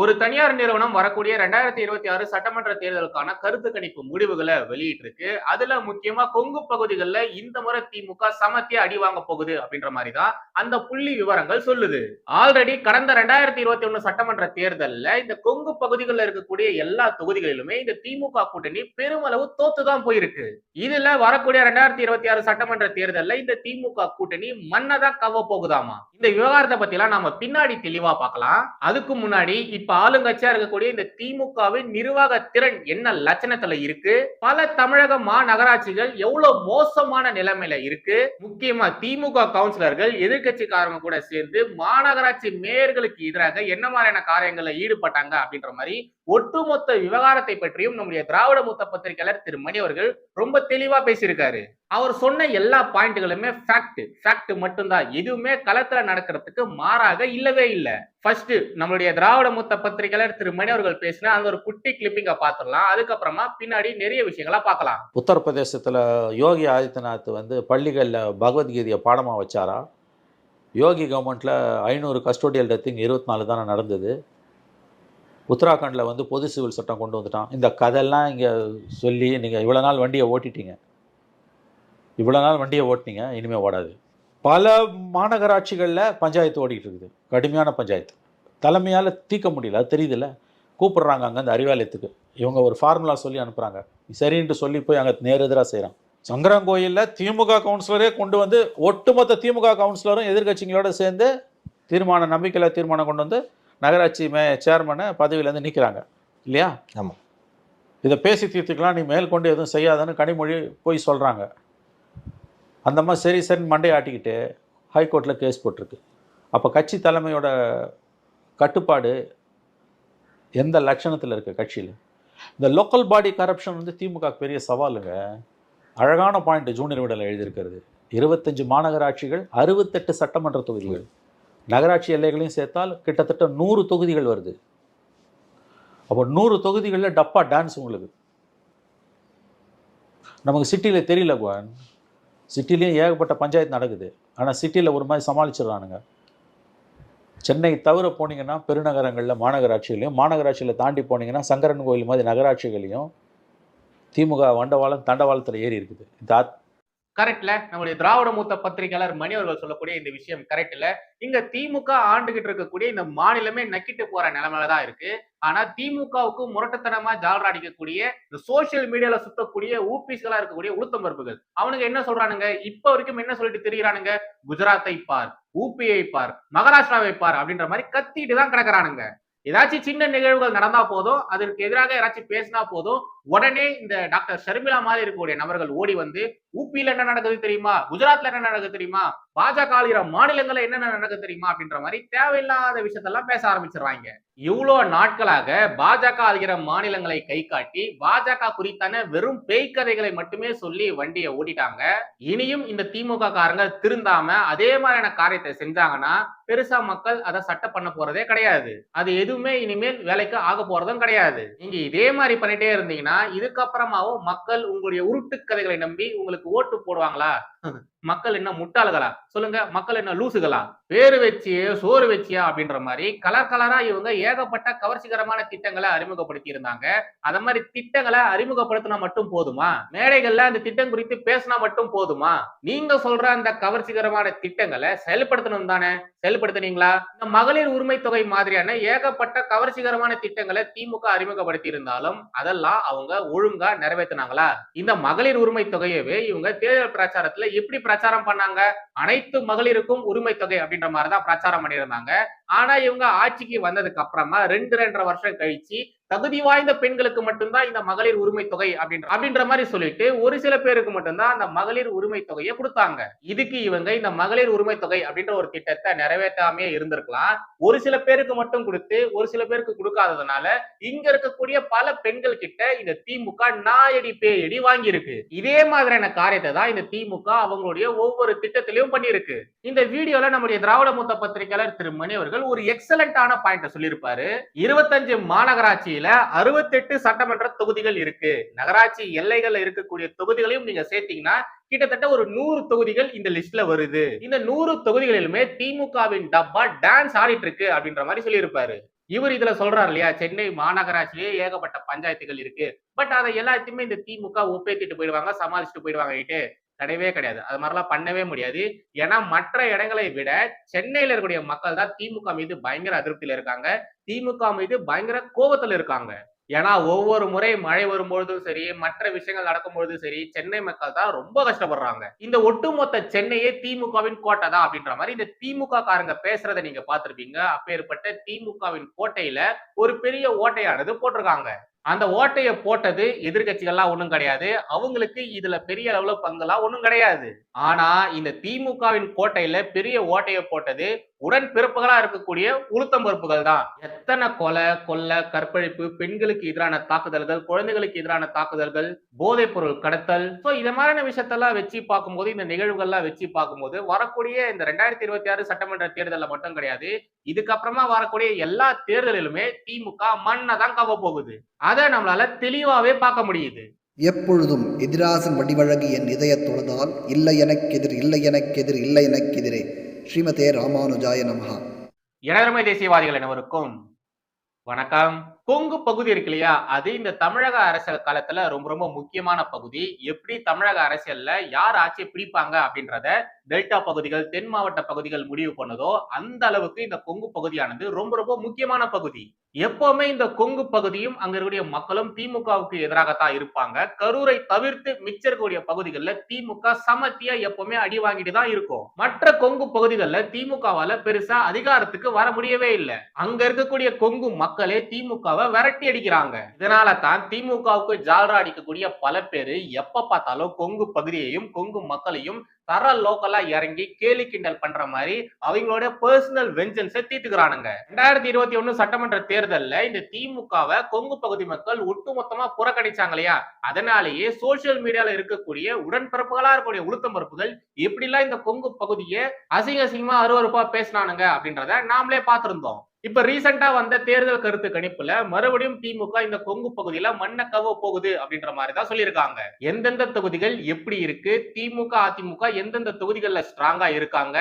ஒரு தனியார் நிறுவனம் வரக்கூடிய ரெண்டாயிரத்தி இருபத்தி ஆறு சட்டமன்ற தேர்தலுக்கான கருத்து கணிப்பு முடிவுகளை வெளியிட்டு இருக்கு அதுல முக்கியமா கொங்கு பகுதிகளில் இந்த முறை திமுக சமத்திய அடி வாங்க போகுது அப்படின்ற மாதிரி தான் அந்த புள்ளி விவரங்கள் சொல்லுது. ஆல்ரெடி கடந்த ரெண்டாயிரத்தி இருபத்தி ஒண்ணு சட்டமன்ற தேர்தலில் இந்த கொங்கு பகுதிகளில் இருக்கக்கூடிய எல்லா தொகுதிகளிலுமே இந்த திமுக கூட்டணி பெருமளவு தோத்துதான் போயிருக்கு. இதுல வரக்கூடிய ரெண்டாயிரத்தி இருபத்தி ஆறு சட்டமன்ற தேர்தலில் இந்த திமுக கூட்டணி மண்ணை தான் கவ போகுதாமா? இந்த விவகாரத்தை பத்தி எல்லாம் நாம பின்னாடி தெளிவா பார்க்கலாம். அதுக்கு முன்னாடி இப்ப ஆளுங்கட்சியா இருக்கக்கூடிய இந்த திமுகவின் நிர்வாக திறன் என்ன லட்சணத்துல இருக்கு? பல தமிழக மாநகராட்சிகள் எவ்வளவு மோசமான நிலைமையில இருக்கு? முக்கியமா திமுக கவுன்சிலர்கள் எதிர்கட்சிக்காரங்க கூட சேர்ந்து மாநகராட்சி மேயர்களுக்கு எதிராக என்ன மாதிரியான காரியங்கள்ல ஈடுபட்டாங்க அப்படின்ற மாதிரி ஒட்டுமொத்த விவகாரத்தை பற்றியும் நம்முடைய திராவிட மூத்த பத்திரிகையாளர் திரு மணி அவர்கள் ரொம்ப தெளிவா பேசியிருக்காரு. அவர் சொன்ன எல்லா பாயிண்ட்களுமே ஃபேக்ட் ஃபேக்ட் மட்டும்தான். எதுவுமே களத்துல நடக்கிறதுக்கு மாறாக இல்லவே இல்லை. ஃபர்ஸ்ட் நம்மளுடைய திராவிட மூத்த பத்திரிகையாளர் திரு மணி அவர்கள் பேசின அந்த ஒரு குட்டி கிளிப்பிங்க பார்த்துடலாம். அதுக்கப்புறமா பின்னாடி நிறைய விஷயங்களா பார்க்கலாம். உத்தரப்பிரதேசத்தில் யோகி ஆதித்யநாத் வந்து பள்ளிகளில் பகவத்கீதையை பாடமாக வச்சாரா? யோகி கவர்மெண்ட்ல ஐநூறு கஸ்டோடியல் டெத்திங் இருபத்தி நாலு தானே நடந்தது. உத்தராகண்டில் வந்து பொது சிவில் சட்டம் கொண்டு வந்துட்டான். இந்த கதையெல்லாம் இங்கே சொல்லி நீங்கள் இவ்வளோ நாள் வண்டியை ஓட்டிட்டீங்க. இவ்வளோ நாள் வண்டியை ஓட்டினீங்க இனிமேல் ஓடாது. பல மாநகராட்சிகளில் பஞ்சாயத்து ஓடிக்கிட்டு இருக்குது. கடுமையான பஞ்சாயத்து. தலைமையால் தீர்க்க முடியல அது தெரியுதுல்ல. கூப்பிடுறாங்க அங்கே அந்த அறிவாலயத்துக்கு. இவங்க ஒரு ஃபார்முலா சொல்லி அனுப்புகிறாங்க சரின்ட்டு சொல்லி போய் அங்கே நேரெதிராக செய்கிறான். சங்கரங்கோயிலில் திமுக கவுன்சிலரே கொண்டு வந்து ஒட்டுமொத்த திமுக கவுன்சிலரும் எதிர்க்கட்சிகளோட சேர்ந்து தீர்மானம் நம்பிக்கையில் தீர்மானம் கொண்டு வந்து நகராட்சி மே சேர்மனை பதவியிலேருந்து நிற்கிறாங்க இல்லையா? ஆமாம். இதை பேசி தீர்த்துக்கலாம் நீ மேற்கொண்டு எதுவும் செய்யாதன்னு கனிமொழி போய் சொல்கிறாங்க அந்த மாதிரி சரி சரின்னு மண்டையை ஆட்டிக்கிட்டு ஹைகோர்ட்டில் கேஸ் போட்டிருக்கு. அப்போ கட்சி தலைமையோட கட்டுப்பாடு எந்த லட்சணத்தில் இருக்குது கட்சியில்? இந்த லோக்கல் பாடி கரப்ஷன் வந்து திமுக பெரிய சவாலுங்க. அழகான பாயிண்ட் ஜூனியர் விடல எழுதியிருக்கிறது. இருபத்தஞ்சு மாநகராட்சிகள் அறுபத்தெட்டு சட்டமன்ற தொகுதிகள். நகராட்சி எல்லைகளையும் சேர்த்தால் கிட்டத்தட்ட நூறு தொகுதிகள் வருது. அப்போ நூறு தொகுதிகளில் டப்பா டான்ஸ் உங்களுக்கு. நமக்கு சிட்டியில் தெரியல குவான். சிட்டிலையும் ஏகப்பட்ட பஞ்சாயத்து நடக்குது. ஆனால் சிட்டியில் ஒரு மாதிரி சமாளிச்சிடுறானுங்க. சென்னை தவிர போனீங்கன்னா பெருநகரங்களில் மாநகராட்சிகளையும் மாநகராட்சியில் தாண்டி போனீங்கன்னா சங்கரன் கோயில் மாதிரி நகராட்சிகளையும் திமுக வண்டவாளம் தண்டவாளத்தில் ஏறி இருக்குது. இந்த கரெக்ட்ல நம்முடைய திராவிட மூத்த பத்திரிகையாளர் மணி அவர்கள் சொல்லக்கூடிய இந்த விஷயம் கரெக்ட்ல இங்க திமுக ஆண்டுகிட்டு இருக்கக்கூடிய இந்த மாநிலமே நக்கிட்டு போற நிலைமையில தான் இருக்கு. ஆனா திமுகவுக்கு முரட்டத்தனமா ஜாலரா அடிக்கக்கூடிய இந்த சோசியல் மீடியால சுத்தக்கூடிய ஊபிஸ்களா இருக்கக்கூடிய உளுத்தம்பருப்புகள் அவனுங்க என்ன சொல்றானுங்க? இப்ப வரைக்கும் என்ன சொல்லிட்டு தெரிகிறானுங்க குஜராத்தை பார் ஊபியை பார் மகாராஷ்டிராவை பார் அப்படின்ற மாதிரி கத்திட்டு தான் கிடக்குறானுங்க. ஏதாச்சும் சின்ன நிகழ்வுகள் நடந்தா போதும் அதற்கு எதிராக யாராச்சும் பேசினா போதும் உடனே இந்த டாக்டர் ஷர்மிளா மாதிரி இருக்கக்கூடிய நபர்கள் ஓடி வந்து ஊபியில என்ன நடக்குது தெரியுமா? குஜராத்ல என்ன நடக்குது தெரியுமா? பாஜக ஆளுகிற மாநிலங்கள்ல என்னென்ன நடக்குது தெரியுமா? அப்படின்ற மாதிரி தேவையில்லாத விஷயத்தெல்லாம் பேச ஆரம்பிச்சிடுறாங்க. இவ்வளோ நாட்களாக பாஜக ஆளுகிற மாநிலங்களை கை காட்டி பாஜக குறித்தான வெறும் பேய் கதைகளை மட்டுமே சொல்லி வண்டியை ஓட்டிட்டாங்க. இனியும் இந்த திமுக காரங்க திருந்தாம அதே மாதிரியான காரியத்தை செஞ்சாங்கன்னா பெருசா மக்கள் அதை சட்ட பண்ண போறதே கிடையாது. அது எதுவுமே இனிமேல் வேலைக்கு ஆக போறதும் கிடையாது. நீங்க இதே மாதிரி பண்ணிட்டே இருந்தீங்கன்னா இதுக்கப்புறமாவும் மக்கள் உங்களுடைய உருட்டு கதைகளை நம்பி உங்களுக்கு ஓட்டு போடுவாங்களா? மக்கள் என்ன முட்டாள்களா? சொல்லுங்க. மக்கள் என்ன லூசுகளா? பேரு வச்சியே சோறு வச்சியா அப்படின்ற மாதிரி கலர் கலரா இவங்க ஏகப்பட்ட கவர்ச்சிகரமான திட்டங்களை அறிமுகப்படுத்தி இருந்தாங்க அத மாதிரி திட்டங்களை அறிமுகப்படுத்தினா மட்டும் போதுமா? மேடைகள்ல அந்த திட்டம் குறித்து பேசினா மட்டும் போதுமா? நீங்க சொல்ற அந்த கவர்ச்சிகரமான திட்டங்களை செயல்படுத்தணும் தானே? செயல்படுத்தினீங்களா? இந்த மகளிர் உரிமை தொகை மாதிரியான ஏகப்பட்ட கவர்ச்சிகரமான திட்டங்களை திமுக அறிமுகப்படுத்தி இருந்தாலும் அதெல்லாம் அவங்க ஒழுங்கா நிறைவேற்றினாங்களா இந்த மகளிர் உரிமை தொகையவே இவங்க தேர்தல் பிரச்சாரத்துல எப்படி பிரச்சாரம் பண்ணாங்க? அனைத்து மகளிருக்கும் உரிமை தொகை அப்படின்ற மாதிரி தான் பிரச்சாரம் பண்ணியிருந்தாங்க. ஆனா இவங்க ஆட்சிக்கு வந்ததுக்கு அப்புறமா ரெண்டு ரெண்டரை வருஷம் கழிச்சு தகுதி வாய்ந்த பெண்களுக்கு மட்டும்தான் இந்த மகளிர் உரிமை தொகை அப்படின்ற அப்படின்ற மாதிரி சொல்லிட்டு ஒரு சில பேருக்கு மட்டும்தான் அந்த மகளிர் உரிமை தொகையை கொடுத்தாங்க. இதுக்கு இவங்க இந்த மகளிர் உரிமை தொகை அப்படின்ற ஒரு திட்டத்தை நிறைவேற்றாமே இருந்திருக்கலாம். ஒரு சில பேருக்கு மட்டும் கொடுத்து ஒரு சில பேருக்கு கொடுக்காததுனால இங்க இருக்கக்கூடிய பல பெண்கள் கிட்ட இந்த திமுக நாயடி பேயடி வாங்கியிருக்கு. இதே மாதிரியான காரியத்தை தான் இந்த திமுக அவங்களுடைய ஒவ்வொரு திட்டத்திலையும் பண்ணியிருக்கு. இந்த வீடியோல நம்முடைய திராவிட மூத்த பத்திரிகையாளர் திரு மணி அவர்கள் ஒரு எக்ஸலண்டான பாயிண்ட சொல்லியிருப்பாரு. இருபத்தஞ்சு மாநகராட்சியில அறுபத்தெட்டு சட்டமன்ற தொகுதிகள் இருக்கு. நகராட்சி எல்லைகள்ல இருக்கக்கூடிய தொகுதிகளையும் நீங்க சேர்த்தீங்கன்னா கிட்டத்தட்ட ஒரு நூறு தொகுதிகள் இந்த லிஸ்ட்ல வருது. இந்த நூறு தொகுதிகளிலுமே திமுகவின் டப்பா டான்ஸ் ஆடிட்டு இருக்கு அப்படின்ற மாதிரி சொல்லியிருப்பாரு. இவர் இதுல சொல்றாரு இல்லையா சென்னை மாநகராட்சியிலே ஏகப்பட்ட பஞ்சாயத்துகள் இருக்கு. பட் அதை எல்லாத்தையுமே இந்த திமுக ஒப்பேத்திட்டு போயிடுவாங்க சமாளிச்சுட்டு போயிடுவாங்க கிடையவே கிடையாது. அது மாதிரிலாம் பண்ணவே முடியாது. ஏன்னா மற்ற இடங்களை விட சென்னையில இருக்கக்கூடிய மக்கள் தான் திமுக மீது பயங்கர அதிருப்தியில இருக்காங்க. திமுக மீது பயங்கர கோபத்துல இருக்காங்க. ஏன்னா ஒவ்வொரு முறை மழை வரும்பொழுதும் சரி மற்ற விஷயங்கள் நடக்கும்பொழுதும் சரி சென்னை மக்கள் தான் ரொம்ப கஷ்டப்படுறாங்க. இந்த ஒட்டுமொத்த சென்னையே திமுகவின் கோட்டை தான் அப்படின்ற மாதிரி இந்த திமுக காரங்க பேசுறத நீங்க பாத்திருப்பீங்க அப்பேற்பட்ட திமுகவின் கோட்டையில ஒரு பெரிய ஓட்டையானது போட்டிருக்காங்க. அந்த ஓட்டையை போட்டது எதிர்கட்சிகள்லாம் ஒன்றும் கிடையாது. அவங்களுக்கு இதுல பெரிய அளவுல பங்குலாம் ஒன்றும் கிடையாது. ஆனா இந்த திமுகவின் கோட்டையில பெரிய ஓட்டையை போட்டது உடன் பிறப்புகளா இருக்கக்கூடிய உளுத்தம் பருப்புகள் தான். எத்தனை கொலை கொல்ல கற்பழிப்பு பெண்களுக்கு எதிரான தாக்குதல்கள் குழந்தைகளுக்கு எதிரான தாக்குதல்கள் போதைப் பொருள் கடத்தல். சோ இந்த மாதிரியான விஷயத்தெல்லாம் வச்சு பார்க்கும்போது இந்த நிகழ்வுகள்லாம் வச்சு பார்க்கும்போது வரக்கூடிய இந்த ரெண்டாயிரத்தி இருபத்தி ஆறு சட்டமன்ற தேர்தலில் மட்டும் கிடையாது. இதுக்கப்புறமா வரக்கூடிய எல்லா தேர்தலிலுமே திமுக மண்ணை தான் கவ போகுது. அதை நம்மளால தெளிவாவே பார்க்க முடியுது. எப்பொழுதும் எதிராசன் வடிவழகு என் இதயத் தொழுதால் இல்லை எனக்கெதிர் இல்லை எனக்கெதிர் இல்லை எனக்கெதிரே ஸ்ரீமதே ராமானுஜாய நமஹா. எனதருமை தேசியவாதிகள் அனைவருக்கும் வணக்கம். கொங்கு பகுதி இருக்கு இல்லையா? அது இந்த தமிழக அரசியல் காலத்துல ரொம்ப ரொம்ப முக்கியமான பகுதி. எப்படி தமிழக அரசியல்ல யார் ஆட்சியை பிடிப்பாங்க அப்படின்றத டெல்டா பகுதிகள் தென் மாவட்ட பகுதிகள் முடிவு பண்ணதோ அந்த அளவுக்கு இந்த கொங்கு பகுதியானது ரொம்ப ரொம்ப முக்கியமான பகுதி. எப்பவுமே இந்த கொங்கு பகுதியும் அங்க இருக்கக்கூடிய மக்களும் திமுகவுக்கு எதிராகத்தான் இருப்பாங்க. கரூரை தவிர்த்து மிச்சம் இருக்கக்கூடிய பகுதிகளில் திமுக சமத்தியா எப்பவுமே அடி வாங்கிட்டு தான் இருக்கும். மற்ற கொங்கு பகுதிகளில் திமுகவால பெருசா அதிகாரத்துக்கு வர முடியவே இல்லை. அங்க இருக்கக்கூடிய கொங்கு மக்களே திமுக திமுகவை விரட்டி அடிக்கிறாங்க. இதனால தான் திமுகவுக்கு ஜால்ரா அடிக்கக்கூடிய பல பேர் எப்ப பார்த்தாலும் கொங்கு பகுதியையும் கொங்கு மக்களையும் தர லோக்கலா இறங்கி கேலி கிண்டல் பண்ற மாதிரி அவங்களோட பர்சனல் வெஞ்சன்ஸை தீட்டுக்கிறானுங்க ரெண்டாயிரத்தி இருபத்தி ஒண்ணு சட்டமன்ற தேர்தல்ல இந்த திமுகவை கொங்கு பகுதி மக்கள் ஒட்டுமொத்தமா புறக்கணிச்சாங்க இல்லையா? அதனாலேயே சோசியல் மீடியால இருக்கக்கூடிய உடன்பிறப்புகளா இருக்கக்கூடிய உளுத்தம் பருப்புகள் எப்படிலாம் இந்த கொங்கு பகுதியை அசிங்க அசிங்கமா அருவருப்பா பேசினானுங்க அப்படின்றத நாமளே பார்த்திருந்தோம். இப்ப ரீசெண்டா வந்த தேர்தல் கருத்து கணிப்புல மறுபடியும் திமுக இந்த கொங்கு பகுதியில மண்ணை கவ போகுது அப்படின்ற மாதிரி தான் சொல்லியிருக்காங்க. எந்தெந்த தொகுதிகள் எப்படி இருக்கு? திமுக அதிமுக எந்தெந்த தொகுதிகள்ல ஸ்ட்ராங்கா இருக்காங்க?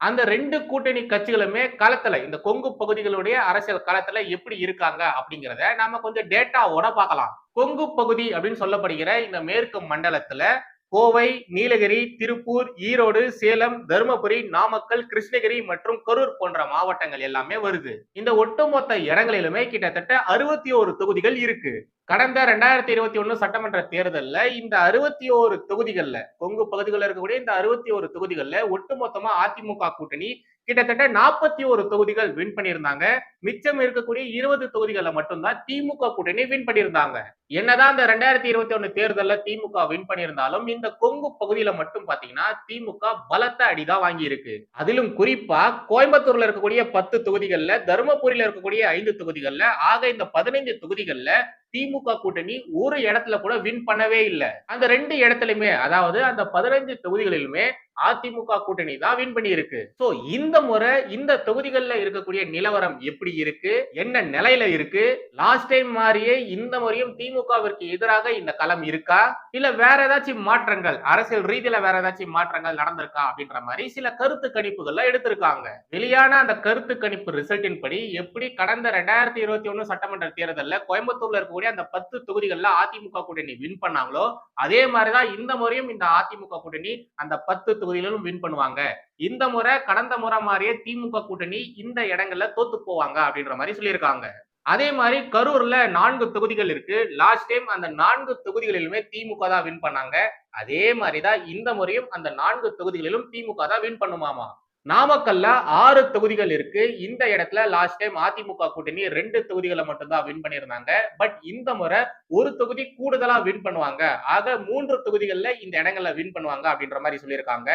அந்த ரெண்டு கூட்டணி கட்சிகளுமே களத்துல இந்த கொங்கு பகுதிகளுடைய அரசியல் களத்துல எப்படி இருக்காங்க அப்படிங்கிறத நாம கொஞ்சம் டேட்டாவோட பார்க்கலாம். கொங்கு பகுதி அப்படின்னு சொல்லப்படுகிற இந்த மேற்கு மண்டலத்துல கோவை நீலகிரி திருப்பூர் ஈரோடு சேலம் தருமபுரி நாமக்கல் கிருஷ்ணகிரி மற்றும் கரூர் போன்ற மாவட்டங்கள் எல்லாமே வருது. இந்த ஒட்டுமொத்த இடங்களிலுமே கிட்டத்தட்ட அறுபத்தி ஓரு தொகுதிகள் இருக்கு. கடந்த ரெண்டாயிரத்தி இருபத்தி ஒண்ணு சட்டமன்ற தேர்தல்ல இந்த அறுபத்தி ஓரு தொகுதிகள்ல கொங்கு பகுதிகளில் இருக்கக்கூடிய இந்த அறுபத்தி ஓரு தொகுதிகள்ல ஒட்டுமொத்தமா அதிமுக கூட்டணி கிட்டத்தட்ட நாற்பத்தி ஒரு தொகுதிகள் வின் பண்ணியிருந்தாங்க. மிச்சம் இருக்கக்கூடிய இருபது தொகுதிகளை மட்டும்தான் திமுக கூட்டணி வின் பண்ணியிருந்தாங்க. என்னதான் இந்த ரெண்டாயிரத்தி இருபத்தி ஒண்ணு தேர்தலில் திமுக வின் பண்ணியிருந்தாலும் இந்த கொங்கு பகுதியில மட்டும் பாத்தீங்கன்னா திமுக பலத்த அடிதான் வாங்கி இருக்கு அதிலும் குறிப்பா கோயம்புத்தூர்ல இருக்கக்கூடிய பத்து தொகுதிகள்ல தருமபுரியில இருக்கக்கூடிய ஐந்து தொகுதிகள்ல ஆக இந்த பதினைந்து தொகுதிகள்ல திமுக கூட்டணி ஒரு இடத்துல கூட வின் பண்ணவே இல்லை. அந்த ரெண்டு இடத்துலயுமே அதாவது அந்த பதினஞ்சு தொகுதிகளிலுமே அதிமுக கூட்டணி தான் வின் பண்ணி இருக்கு சோ இந்த முறை இந்த தொகுதிகளில் இருக்கக்கூடிய நிலவரம் எப்படி இருக்கு? என்ன நிலையில இருக்கு? லாஸ்ட் டைம் மாதிரியே இந்த முறையும் திமுகவிற்கு எதிராக இந்த களம் இருக்கா? இல்ல வேற ஏதாச்சும் மாற்றங்கள் அரசியல் ரீதியில வேற ஏதாச்சும் மாற்றங்கள் நடந்திருக்கா அப்படின்ற மாதிரி சில கருத்து கணிப்புகள்லாம் எடுத்திருக்காங்க. வெளியான அந்த கருத்து கணிப்பு ரிசல்ட்டின் படி எப்படி கடந்த ரெண்டாயிரத்தி இருபத்தி ஒண்ணு சட்டமன்ற தேர்தலில் கோயம்புத்தூர்ல இருக்கக்கூடிய இருக்கக்கூடிய அந்த பத்து தொகுதிகள்ல அதிமுக கூட்டணி வின் பண்ணாங்களோ அதே மாதிரிதான் இந்த முறையும் இந்த அதிமுக கூட்டணி அந்த பத்து தொகுதிகளிலும் வின் பண்ணுவாங்க. இந்த முறை கடந்த முறை மாதிரியே திமுக கூட்டணி இந்த இடங்கள்ல தோத்து போவாங்க அப்படின்ற மாதிரி சொல்லியிருக்காங்க. அதே மாதிரி கரூர்ல நான்கு தொகுதிகள் இருக்கு. லாஸ்ட் டைம் அந்த நான்கு தொகுதிகளிலுமே திமுக தான் வின் பண்ணாங்க. அதே மாதிரிதான் இந்த முறையும் அந்த நான்கு தொகுதிகளிலும் திமுக தான் வின் பண்ணுமாமா? நாமக்கல்ல ஆறு தொகுதிகள் இருக்கு. இந்த இடத்துல லாஸ்ட் டைம் அதிமுக கூட்டணி ரெண்டு தொகுதிகளை மட்டும்தான் வின் பண்ணியிருந்தாங்க. பட் இந்த முறை ஒரு தொகுதி கூடுதலா வின் பண்ணுவாங்க. ஆக மூன்று தொகுதிகள்ல இந்த இடங்கள்ல வின் பண்ணுவாங்க அப்படின்ற மாதிரி சொல்லியிருக்காங்க.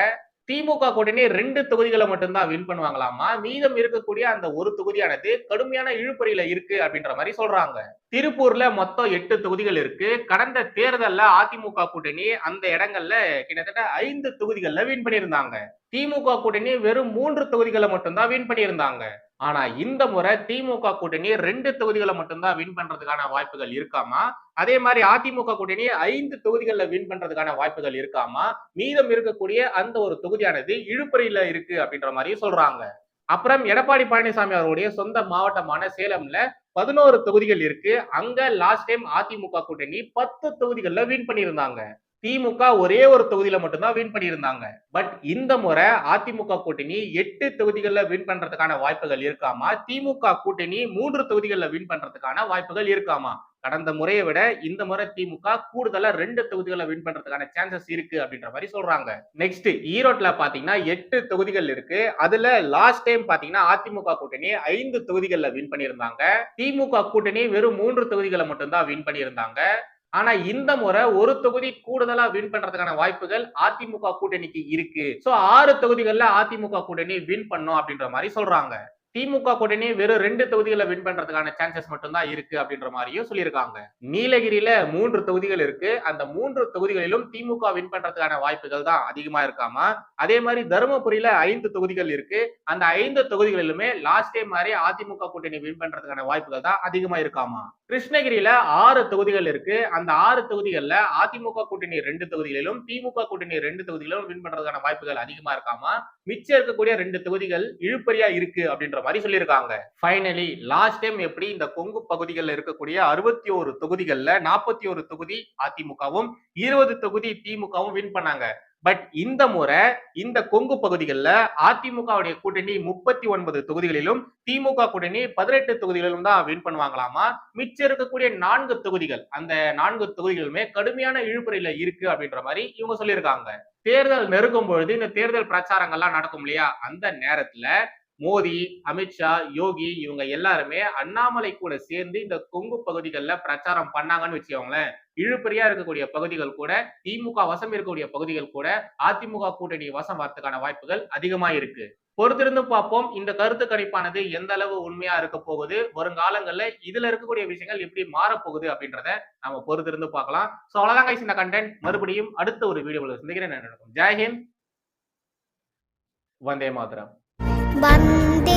திமுக கூட்டணி ரெண்டு தொகுதிகளை மட்டும்தான் வின் பண்ணுவாங்களாமா? மீதம் இருக்கக்கூடிய அந்த ஒரு தொகுதியானது கடுமையான இழுபறியில இருக்கு அப்படின்ற மாதிரி சொல்றாங்க. திருப்பூர்ல மொத்தம் எட்டு தொகுதிகள் இருக்கு. கடந்த தேர்தல்ல அதிமுக கூட்டணி அந்த இடங்கள்ல கிட்டத்தட்ட ஐந்து தொகுதிகள்ல வின் பண்ணியிருந்தாங்க. திமுக கூட்டணி வெறும் மூன்று தொகுதிகளை மட்டும்தான் வின் பண்ணியிருந்தாங்க. ஆனா இந்த முறை திமுக கூட்டணி ரெண்டு தொகுதிகளை மட்டும்தான் வின் பண்றதுக்கான வாய்ப்புகள் இருக்காமா? அதே மாதிரி அதிமுக கூட்டணி ஐந்து தொகுதிகளில் வின் பண்றதுக்கான வாய்ப்புகள் இருக்காமா? மீதம் இருக்கக்கூடிய அந்த ஒரு தொகுதியானது இழுபறியில இருக்கு அப்படின்ற மாதிரி சொல்றாங்க. அப்புறம் எடப்பாடி பழனிசாமி அவருடைய சொந்த மாவட்டமான சேலம்ல பதினோரு தொகுதிகள் இருக்கு. அங்க லாஸ்ட் டைம் அதிமுக கூட்டணி பத்து தொகுதிகளில் வின் பண்ணியிருந்தாங்க. திமுக ஒரே ஒரு தொகுதியில மட்டும்தான் வின் பண்ணியிருந்தாங்க. பட் இந்த முறை அதிமுக கூட்டணி எட்டு தொகுதிகளில் வின் பண்றதுக்கான வாய்ப்புகள் இருக்காமா? திமுக கூட்டணி மூன்று தொகுதிகளில் வின் பண்றதுக்கான வாய்ப்புகள் இருக்காமா? கடந்த முறையை விட இந்த முறை திமுக கூடுதலா ரெண்டு தொகுதிகளை வின் பண்றதுக்கான சான்சஸ் இருக்கு அப்படின்ற மாதிரி சொல்றாங்க. நெக்ஸ்ட் ஈரோட்ல பாத்தீங்கன்னா எட்டு தொகுதிகள் இருக்கு. அதுல லாஸ்ட் டைம் பாத்தீங்கன்னா அதிமுக கூட்டணி ஐந்து தொகுதிகளில் வின் பண்ணியிருந்தாங்க. திமுக கூட்டணி வெறும் மூன்று தொகுதிகளை மட்டும்தான் வின் பண்ணியிருந்தாங்க. ஆனா இந்த முறை ஒரு தொகுதி கூடுதலா வின் பண்றதுக்கான வாய்ப்புகள் அதிமுக கூட்டணிக்கு இருக்கு. சோ ஆறு தொகுதிகள்ல அதிமுக கூட்டணி வின் பண்ணும் அப்படின்ற மாதிரி சொல்றாங்க. திமுக கூட்டணி வெறும் ரெண்டு தொகுதிகளை வின் பண்றதுக்கான சான்சஸ் மட்டும்தான் இருக்கு அப்படின்ற மாதிரியும் சொல்லியிருக்காங்க. நீலகிரியில மூன்று தொகுதிகள் இருக்கு. அந்த மூன்று தொகுதிகளிலும் திமுக வின் பண்றதுக்கான வாய்ப்புகள் தான் அதிகமா இருக்காமா? அதே மாதிரி தருமபுரியில ஐந்து தொகுதிகள் இருக்கு. அந்த ஐந்து தொகுதிகளிலுமே லாஸ்ட் டைம் மாதிரி அதிமுக கூட்டணி வின் பண்றதுக்கான வாய்ப்புகள் தான் அதிகமா இருக்காமா? கிருஷ்ணகிரியில ஆறு தொகுதிகள் இருக்கு. அந்த ஆறு தொகுதிகள்ல அதிமுக கூட்டணி ரெண்டு தொகுதிகளிலும் திமுக கூட்டணி ரெண்டு தொகுதிகளிலும் வின் பண்றதுக்கான வாய்ப்புகள் அதிகமா இருக்காமா? மிச்சம் இருக்கக்கூடிய ரெண்டு தொகுதிகள் இழுப்பறியா இருக்கு அப்படின்ற மாதிரி சொல்லியிருக்காங்க. ஃபைனலி லாஸ்ட் டைம் எப்படி இந்த கொங்கு பகுதிகளில் இருக்கக்கூடிய அறுபத்தி ஒரு தொகுதிகள்ல நாற்பத்தி ஒரு தொகுதி அதிமுகவும் இருபது தொகுதி திமுகவும் வின் பண்ணாங்க. பட் இந்த முறை இந்த கொங்கு பகுதிகளில் அதிமுகவுடைய கூட்டணி முப்பத்தி ஒன்பது தொகுதிகளிலும் திமுக கூட்டணி பதினெட்டு தொகுதிகளிலும் தான் வின் பண்ணுவாங்களாமா? மிச்சம் இருக்கக்கூடிய நான்கு தொகுதிகள் அந்த நான்கு தொகுதிகளுமே கடுமையான இழுபறியில இருக்கு அப்படின்ற மாதிரி இவங்க சொல்லியிருக்காங்க. தேர்தல் நெருங்கும் பொழுது இந்த தேர்தல் பிரச்சாரங்கள்லாம் நடக்கும் இல்லையா? அந்த நேரத்துல மோடி அமித்ஷா யோகி இவங்க எல்லாருமே அண்ணாமலை கூட சேர்ந்து இந்த கொங்கு பகுதிகளில் பிரச்சாரம் பண்ணாங்கன்னு வச்சுக்கோங்களேன். இழுபறியா இருக்கக்கூடிய பகுதிகள் கூட திமுக வசம் இருக்கக்கூடிய பகுதிகள் கூட அதிமுக கூட்டணி வசம் வரதுக்கான வாய்ப்புகள் அதிகமா இருக்கு. பொறுத்திருந்து பார்ப்போம். இந்த கருத்து கணிப்பானது எந்த அளவு உண்மையா இருக்க போகுது? வருங்காலங்கள்ல இதுல இருக்கக்கூடிய விஷயங்கள் எப்படி மாறப்போகுது அப்படின்றத நம்ம பொறுத்திருந்து பார்க்கலாம். சோ அவ்வளவுதான் கைஸ் இந்த கண்டென்ட் மறுபடியும் அடுத்த ஒரு வீடியோவில் சந்திக்கிறேன். நடக்கும் ஜெயஹிந்த் வந்தே மாதரம். வந்தே